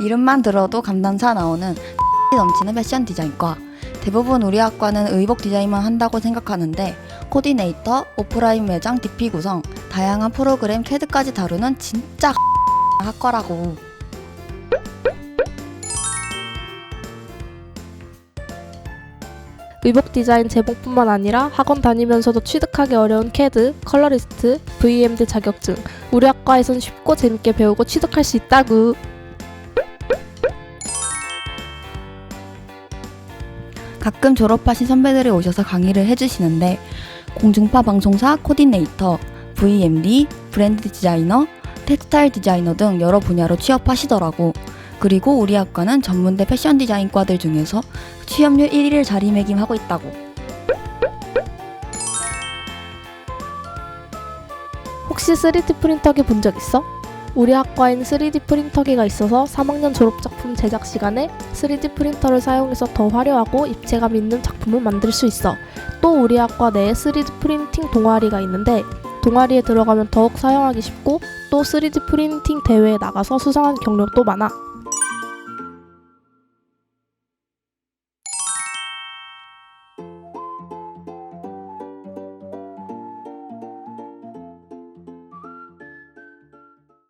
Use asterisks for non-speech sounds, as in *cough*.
이름만 들어도 감탄사 나오는 *laughs* 넘치는 패션 디자인과 대부분 우리 학과는 의복 디자인만 한다고 생각하는데 코디네이터, 오프라인 매장 DP 구성, 다양한 프로그램 캐드까지 다루는 진짜 *laughs* 학과라고. 의복 디자인 제복뿐만 아니라 학원 다니면서도 취득하기 어려운 캐드, 컬러리스트, VMD 자격증 우리 학과에선 쉽고 재밌게 배우고 취득할 수 있다구. 가끔 졸업하신 선배들이 오셔서 강의를 해주시는데 공중파 방송사 코디네이터, VMD, 브랜드 디자이너, 텍스타일 디자이너 등 여러 분야로 취업하시더라고. 그리고 우리 학과는 전문대 패션 디자인과들 중에서 취업률 1위를 자리매김하고 있다고. 혹시 3D 프린터기 본 적 있어? 우리 학과엔 3D 프린터기가 있어서 3학년 졸업 작품 제작 시간에 3D 프린터를 사용해서 더 화려하고 입체감 있는 작품을 만들 수 있어. 또 우리 학과 내에 3D 프린팅 동아리가 있는데 동아리에 들어가면 더욱 사용하기 쉽고 또 3D 프린팅 대회에 나가서 수상한 경력도 많아.